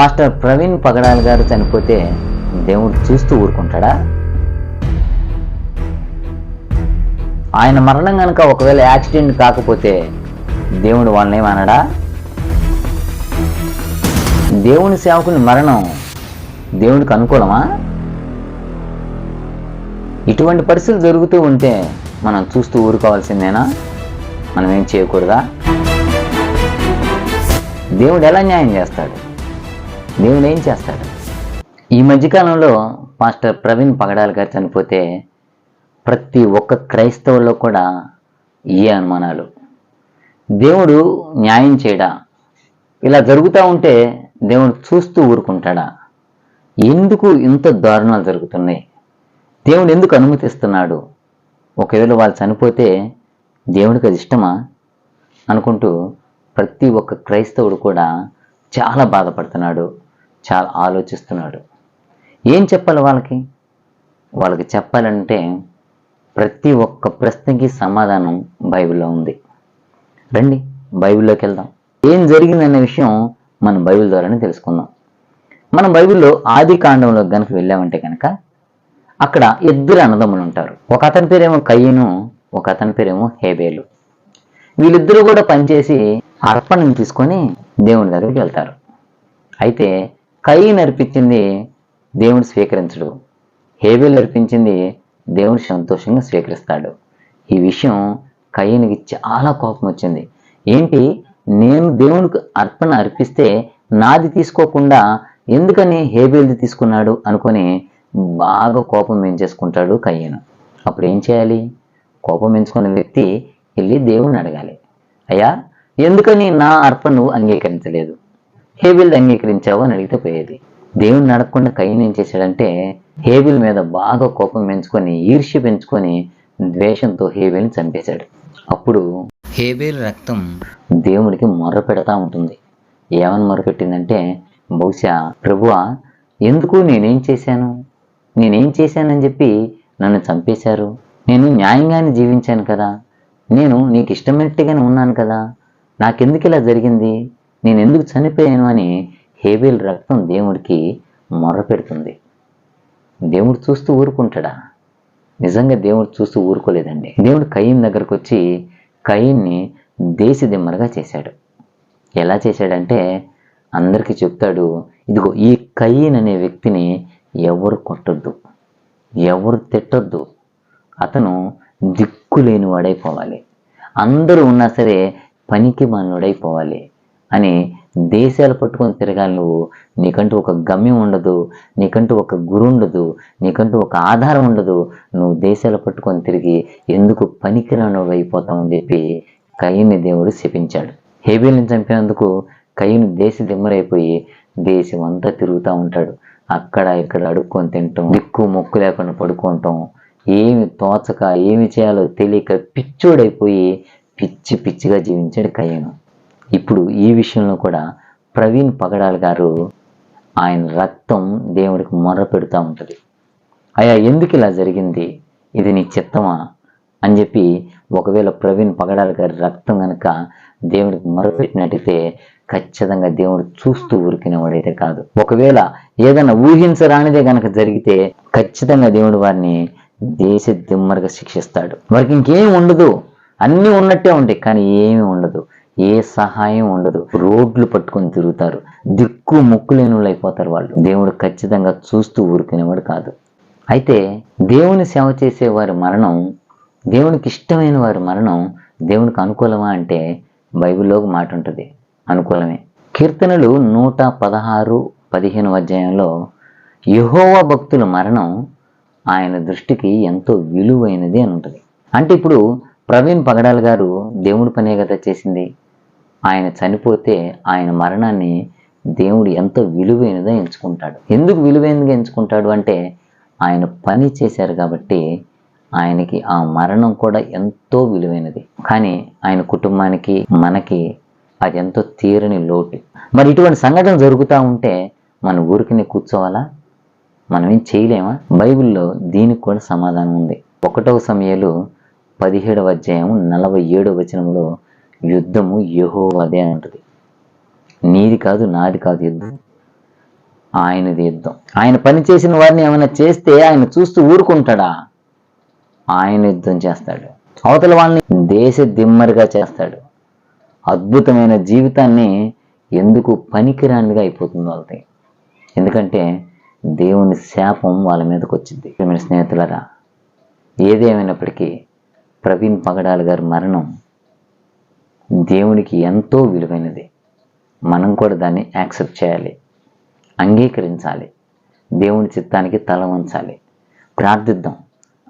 Pastor Praveen పగడాల్ గారు చనిపోతే దేవుడు చూస్తూ ఊరుకుంటాడా? ఆయన మరణం కనుక ఒకవేళ యాక్సిడెంట్ కాకపోతే దేవుడు వాళ్ళని ఏమనడా? దేవుని సేవకుని మరణం దేవుడికి అనుకూలమా? ఇటువంటి పరిస్థితులు జరుగుతూ ఉంటే మనం చూస్తూ ఊరుకోవాల్సిందేనా? మనం ఏం చేయకూడదా? దేవుడు ఎలా న్యాయం చేస్తాడు? దేవుడు ఏం చేస్తాడు ఈ మధ్యకాలంలో మాస్టర్ ప్రవీణ్ పగడాల్ గారు చనిపోతే ప్రతి ఒక్క క్రైస్తవుల్లో కూడా ఈ అనుమానాలు? దేవుడు న్యాయం చేయడా? ఇలా జరుగుతూ ఉంటే దేవుడు చూస్తూ ఊరుకుంటాడా? ఎందుకు ఇంత దారుణాలు జరుగుతున్నాయి? దేవుడు ఎందుకు అనుమతిస్తున్నాడు? ఒకవేళ వాళ్ళు చనిపోతే దేవుడికి అది ఇష్టమా? అనుకుంటూ ప్రతి ఒక్క క్రైస్తవుడు కూడా చాలా బాధపడుతున్నాడు. చాలా ఆలోచిస్తున్నాడు. ఏం చెప్పాలి వాళ్ళకి? వాళ్ళకి చెప్పాలంటే ప్రతి ఒక్క ప్రశ్నకి సమాధానం బైబిల్లో ఉంది. రండి బైబిల్లోకి వెళ్దాం. ఏం జరిగిందనే విషయం మనం బైబిల్ ద్వారానే తెలుసుకుందాం. మనం బైబిల్లో ఆది కాండంలో కనుక వెళ్ళామంటే కనుక అక్కడ ఇద్దరు అన్నదమ్ములు ఉంటారు. ఒక అతని పేరేమో కయ్యను ఒక అతని పేరేమో హేబేలు. వీళ్ళిద్దరూ కూడా పనిచేసి అర్పణను తీసుకొని దేవుని దగ్గరికి వెళ్తారు. అయితే కయ్యి నడిపించింది దేవుడు స్వీకరించడు. హేబేలు నడిపించింది దేవుడు సంతోషంగా స్వీకరిస్తాడు. ఈ విషయం కయ్యనికి చాలా కోపం వచ్చింది. ఏంటి? నేను దేవునికి అర్పణ అర్పిస్తే నాది తీసుకోకుండా ఎందుకని హేబేల్ది తీసుకున్నాడు అనుకొని బాగా కోపం పెంచేసుకుంటాడు కయ్యను. అప్పుడు ఏం చేయాలి? కోపం పెంచుకున్న వ్యక్తి వెళ్ళి దేవుణ్ణి అడగాలి. అయ్యా ఎందుకని నా అర్పణ నువ్వు అంగీకరించలేదు? హేబిల్ అంగీకరించావు అని అడిగితే పోయేది. దేవుణ్ణి అడగకుండా కయ్యను ఏం చేశాడంటే హేబిల్ మీద బాగా కోపం పెంచుకొని ఈర్ష్య పెంచుకొని ద్వేషంతో హేబిల్ని చంపేశాడు. అప్పుడు హేబేల్ రక్తం దేవుడికి మొర్ర పెడతా ఉంటుంది. ఏమని మొరపెట్టిందంటే బహుశా ప్రభువా ఎందుకు నేనేం చేశాను? నేనేం చేశానని చెప్పి నన్ను చంపేశారు. నేను న్యాయంగానే జీవించాను కదా. నేను నీకు ఇష్టమైనట్టుగానే ఉన్నాను కదా. నాకెందుకు ఇలా జరిగింది? నేను ఎందుకు చనిపోయాను అని హేబేల్ రక్తం దేవుడికి మొర్ర పెడుతుంది. దేవుడు చూస్తూ ఊరుకుంటాడా? నిజంగా దేవుడు చూస్తూ ఊరుకోలేదండి. దేవుడు కయ్యం దగ్గరకు వచ్చి కయ్యన్ని దేశదిమ్మరగా చేశాడు. ఎలా చేశాడంటే అందరికీ చెప్తాడు ఇదిగో ఈ కయ్యన్ అనే వ్యక్తిని ఎవరు కొట్టొద్దు. ఎవరు తిట్టొద్దు. అతను దిక్కులేని వాడైపోవాలి అందరూ ఉన్నా సరే పనికి మానుడైపోవాలి అని దేశాలు పట్టుకొని తిరగాలి నువ్వు. నీకంటూ ఒక గమ్యం ఉండదు. నీకంటూ ఒక గురు ఉండదు. నీకంటూ ఒక ఆధారం ఉండదు. నువ్వు దేశాలు పట్టుకొని తిరిగి ఎందుకు పనికిరాను అయిపోతావు అని చెప్పి కయ్యని దేవుడు శపించాడు. హేబేల్ని చంపినందుకు కయ్యను దేశ దిమ్మరైపోయి దేశం అంతా తిరుగుతూ ఉంటాడు. అక్కడ ఇక్కడ అడుక్కొని తింటాం. దిక్కు మొక్కు లేకుండా పడుకుంటాం. ఏమి తోచక ఏమి చేయాలో తెలియక పిచ్చోడైపోయి పిచ్చి పిచ్చిగా జీవించాడు కయ్యను ఇప్పుడు ఈ విషయంలో కూడా ప్రవీణ్ పగడాల్ గారు ఆయన రక్తం దేవుడికి మొర్ర పెడుతూ ఉంటుంది. అయ్యా ఎందుకు ఇలా జరిగింది? ఇది నీ చిత్తమా? అని చెప్పి ఒకవేళ ప్రవీణ్ పగడాల్ గారి రక్తం కనుక దేవుడికి మొరపెట్టినట్టయితే ఖచ్చితంగా దేవుడు చూస్తూ ఊరికినవాడైతే కాదు. ఒకవేళ ఏదైనా ఊహించరానిదే గనక జరిగితే ఖచ్చితంగా దేవుడు వారిని దేశ దిమ్మరగా శిక్షిస్తాడు. వారికి ఇంకేం ఉండదు. అన్నీ ఉన్నట్టే ఉంటాయి కానీ ఏమీ ఉండదు. ఏ సహాయం ఉండదు. రోడ్లు పట్టుకొని తిరుగుతారు. దిక్కు ముక్కు లేని అయిపోతారు వాళ్ళు. దేవుడు ఖచ్చితంగా చూస్తూ ఊరుకునేవాడు కాదు. అయితే దేవుని సేవ చేసే వారి మరణం దేవునికి ఇష్టమైన వారి మరణం దేవునికి అనుకూలమా అంటే బైబిల్లో ఒక మాట ఉంటుంది. అనుకూలమే. కీర్తనలు నూట పదహారు పదిహేను అధ్యాయంలో యహోవా భక్తుల మరణం ఆయన దృష్టికి ఎంతో విలువైనది అని ఉంటుంది. అంటే ఇప్పుడు ప్రవీణ్ పగడాల్ గారు దేవుడి పనే కదా చేసింది? ఆయన చనిపోతే ఆయన మరణాన్ని దేవుడు ఎంతో విలువైనదో ఎంచుకుంటాడు. ఎందుకు విలువైనదిగా ఎంచుకుంటాడు అంటే ఆయన పని చేశారు కాబట్టి ఆయనకి ఆ మరణం కూడా ఎంతో విలువైనది. కానీ ఆయన కుటుంబానికి మనకి అది ఎంతో తీరని లోటు. మరి ఇటువంటి సంఘటన జరుగుతూ ఉంటే మన ఊరికినే కూర్చోవాలా? మనం ఏం చేయలేమా? బైబిల్లో దీనికి కూడా సమాధానం ఉంది. ఒకటవ సమయాలు పదిహేడవ అధ్యాయం నలభై ఏడవ వచనంలో యుద్ధము యహోవదే అంటది. ఉంటుంది నీది కాదు నాది కాదు యుద్ధం. ఆయనది యుద్ధం. ఆయన పని చేసిన వారిని ఏమైనా చేస్తే ఆయన చూస్తూ ఊరుకుంటాడా? ఆయన యుద్ధం చేస్తాడు. అవతల వాళ్ళని దేశ దిమ్మరిగా చేస్తాడు. అద్భుతమైన జీవితాన్ని ఎందుకు పనికిరానిగా అయిపోతుంది వాళ్ళది. ఎందుకంటే దేవుని శాపం వాళ్ళ మీదకి వచ్చింది. స్నేహితులరా ఏదేమైనప్పటికీ ప్రవీణ్ పగడాల్ గారి మరణం దేవునికి ఎంతో విలువైనది. మనం కూడా దాన్ని యాక్సెప్ట్ చేయాలి. అంగీకరించాలి. దేవుని చిత్తానికి తల వంచాలి. ప్రార్థిద్దాం.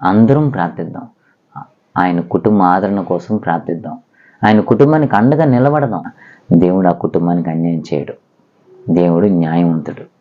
అందరం ప్రార్థిద్దాం. ఆయన కుటుంబ ఆదరణ కోసం ప్రార్థిద్దాం. ఆయన కుటుంబానికి అండగా నిలబడదాం. దేవుడు ఆ కుటుంబానికి అన్యాయం చేయడు. దేవుడు న్యాయవంతుడు.